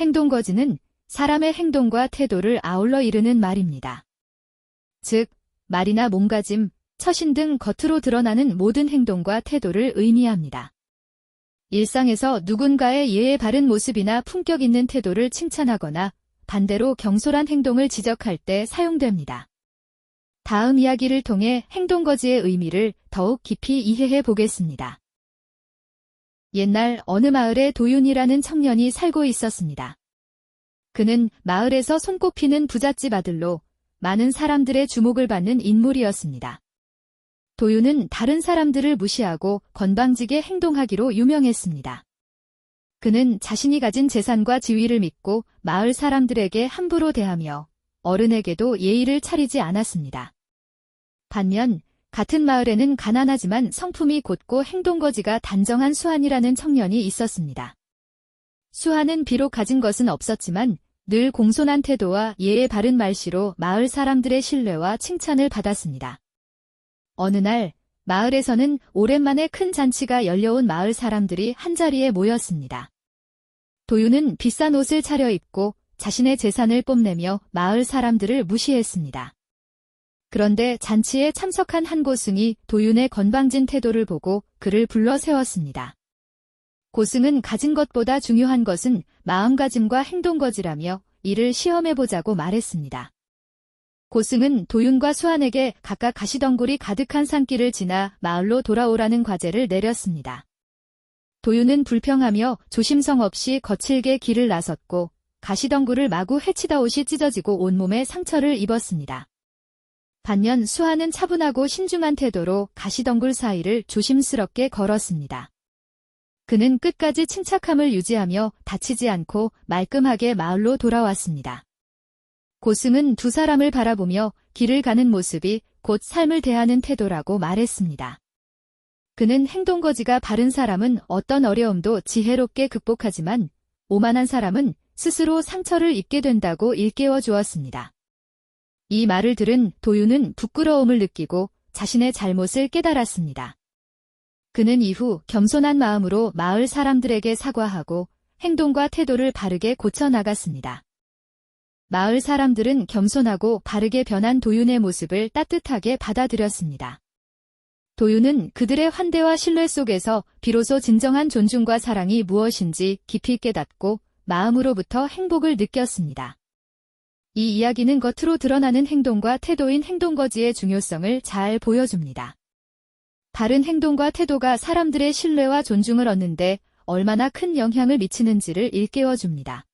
행동거지는 사람의 행동과 태도를 아울러 이르는 말입니다. 즉, 말이나 몸가짐, 처신 등 겉으로 드러나는 모든 행동과 태도를 의미합니다. 일상에서 누군가의 예의 바른 모습이나 품격 있는 태도를 칭찬하거나 반대로 경솔한 행동을 지적할 때 사용됩니다. 다음 이야기를 통해 행동거지의 의미를 더욱 깊이 이해해 보겠습니다. 옛날 어느 마을에 도윤이라는 청년이 살고 있었습니다. 그는 마을에서 손꼽히는 부잣집 아들로 많은 사람들의 주목을 받는 인물이었습니다. 도윤은 다른 사람들을 무시하고 건방지게 행동하기로 유명했습니다. 그는 자신이 가진 재산과 지위를 믿고 마을 사람들에게 함부로 대하며 어른에게도 예의를 차리지 않았습니다. 반면 같은 마을에는 가난하지만 성품이 곧고 행동거지가 단정한 수한이라는 청년이 있었습니다. 수한은 비록 가진 것은 없었지만 늘 공손한 태도와 예의 바른 말씨로 마을 사람들의 신뢰와 칭찬을 받았습니다. 어느 날 마을에서는 오랜만에 큰 잔치가 열려온 마을 사람들이 한자리에 모였습니다. 도유는 비싼 옷을 차려입고 자신의 재산을 뽐내며 마을 사람들을 무시했습니다. 그런데 잔치에 참석한 한 고승이 도윤의 건방진 태도를 보고 그를 불러 세웠습니다. 고승은 가진 것보다 중요한 것은 마음가짐과 행동거지라며 이를 시험해보자고 말했습니다. 고승은 도윤과 수한에게 각각 가시덩굴이 가득한 산길을 지나 마을로 돌아오라는 과제를 내렸습니다. 도윤은 불평하며 조심성 없이 거칠게 길을 나섰고 가시덩굴을 마구 헤치다 옷이 찢어지고 온몸에 상처를 입었습니다. 반면 수하는 차분하고 신중한 태도로 가시덩굴 사이를 조심스럽게 걸었습니다. 그는 끝까지 침착함을 유지하며 다치지 않고 말끔하게 마을로 돌아왔습니다. 고승은 두 사람을 바라보며 길을 가는 모습이 곧 삶을 대하는 태도라고 말했습니다. 그는 행동거지가 바른 사람은 어떤 어려움도 지혜롭게 극복하지만 오만한 사람은 스스로 상처를 입게 된다고 일깨워 주었습니다. 이 말을 들은 도유는 부끄러움을 느끼고 자신의 잘못을 깨달았습니다. 그는 이후 겸손한 마음으로 마을 사람들에게 사과하고 행동과 태도를 바르게 고쳐나갔습니다. 마을 사람들은 겸손하고 바르게 변한 도윤의 모습을 따뜻하게 받아들였습니다. 도윤은 그들의 환대와 신뢰 속에서 비로소 진정한 존중과 사랑이 무엇인지 깊이 깨닫고 마음으로부터 행복을 느꼈습니다. 이 이야기는 겉으로 드러나는 행동과 태도인 행동거지의 중요성을 잘 보여줍니다. 바른 행동과 태도가 사람들의 신뢰와 존중을 얻는데 얼마나 큰 영향을 미치는지를 일깨워줍니다.